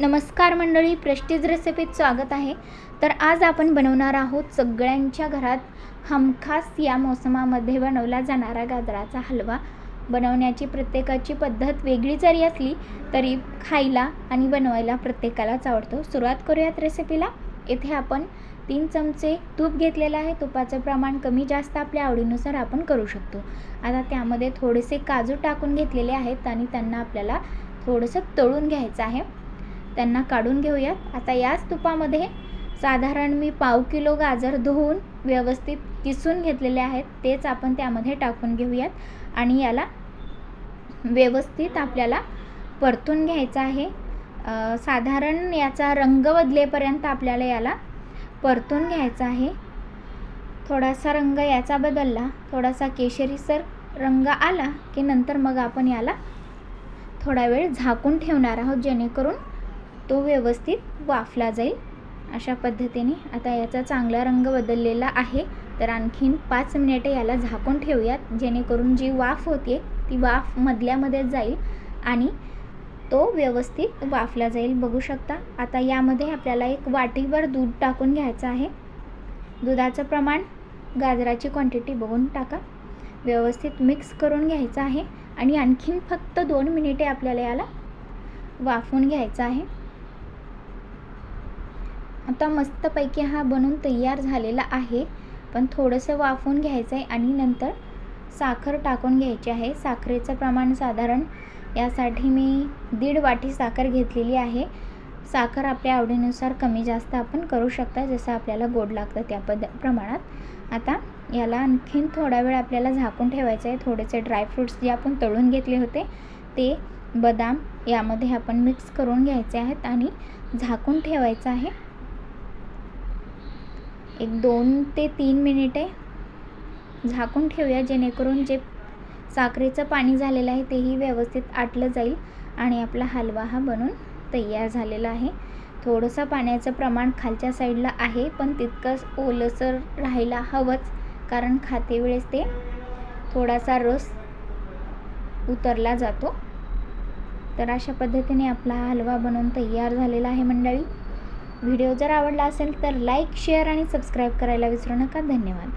नमस्कार मंडळी प्रेस्टीज रेसिपीत स्वागत आहे. तर आज आपण बनवणार आहोत सगळ्यांच्या घरात हमखास या मोसमामध्ये बनवला जाणारा गाजराचा हलवा. बनवण्याची प्रत्येकाची पद्धत वेगळी जरी असली तरी खायला आणि बनवायला प्रत्येकालाच आवडतो. सुरुवात करूयात रेसिपीला. येथे आपण तीन चमचे तूप घेतलेलं आहे. तुपाचं प्रमाण कमी जास्त आपल्या आवडीनुसार आपण करू शकतो. आता त्यामध्ये थोडेसे काजू टाकून घेतलेले आहेत आणि त्यांना आपल्याला थोडंसं तळून घ्यायचं आहे. त्यांना काढून घेऊयात. आता याच तुपामध्ये साधारण मी पाव किलो गाजर धुवून व्यवस्थित किसून घेतलेले आहेत. तेच आपण त्यामध्ये टाकून घेऊयात. आणि याला व्यवस्थित आपल्याला परतून घ्यायचं आहे. साधारण याचा रंग बदलेपर्यंत आपल्याला याला परतून घ्यायचा आहे. थोडासा रंग याचा बदलला. थोडासा केशरीसर रंग आला की नंतर मग आपण याला थोडा वेळ झाकून ठेवणार आहोत जेणेकरून तो व्यवस्थित वाफला जाईल. अशा पद्धतीने आता याचा चांगला रंग बदललेला आहे. तर आणखीन पाच मिनिटे याला झाकून ठेवूयात. जेणेकरून जी वाफ होते ती वाफ मधल्यामध्येच जाईल आणि तो व्यवस्थित वाफला जाईल. बघू शकता आता यामध्ये आपल्याला एक वाटीभर दूध टाकून घ्यायचं आहे. दुधाचं प्रमाण गाजराची क्वांटिटी बघून टाका. व्यवस्थित मिक्स करून घ्यायचं आहे आणि आणखीन फक्त दोन मिनिटे आपल्याला याला वाफवून घ्यायचं आहे. आता मस्तपैकी हा बनून तयार झालेला आहे. पण थोडंसं वाफवून घ्यायचं आहे आणि नंतर साखर टाकून घ्यायची आहे. साखरेचं प्रमाण साधारण यासाठी मी दीड वाटी साखर घेतलेली आहे. साखर आपल्या आवडीनुसार कमी जास्त आपण करू शकता जसं आपल्याला गोड लागतं त्या पद प्रमाणात. आता याला आणखीन थोडा वेळ आपल्याला झाकून ठेवायचं आहे थोडेसे ड्रायफ्रूट्स जे आपण तळून घेतले होते ते बदाम यामध्ये आपण मिक्स करून घ्यायचे आहेत आणि झाकून ठेवायचं आहे. एक दोन ते तीन मिनिटे झाकून ठेवूया जेणेकरून जे साखरेचं पाणी झालेलं आहे तेही व्यवस्थित आटलं जाईल आणि आपला हलवा हा बनून तयार झालेला आहे. थोडंसं पाण्याचं प्रमाण खालच्या साईडला आहे पण तितकंच ओलसर राहायला हवंच कारण खाते वेळेस ते थोडासा रस उतरला जातो. तर अशा पद्धतीने आपला हलवा बनवून तयार झालेला आहे मंडळी. व्हिडिओ जर आवडला असेल तर लाईक शेअर आणि सबस्क्राईब करायला विसरू नका. धन्यवाद.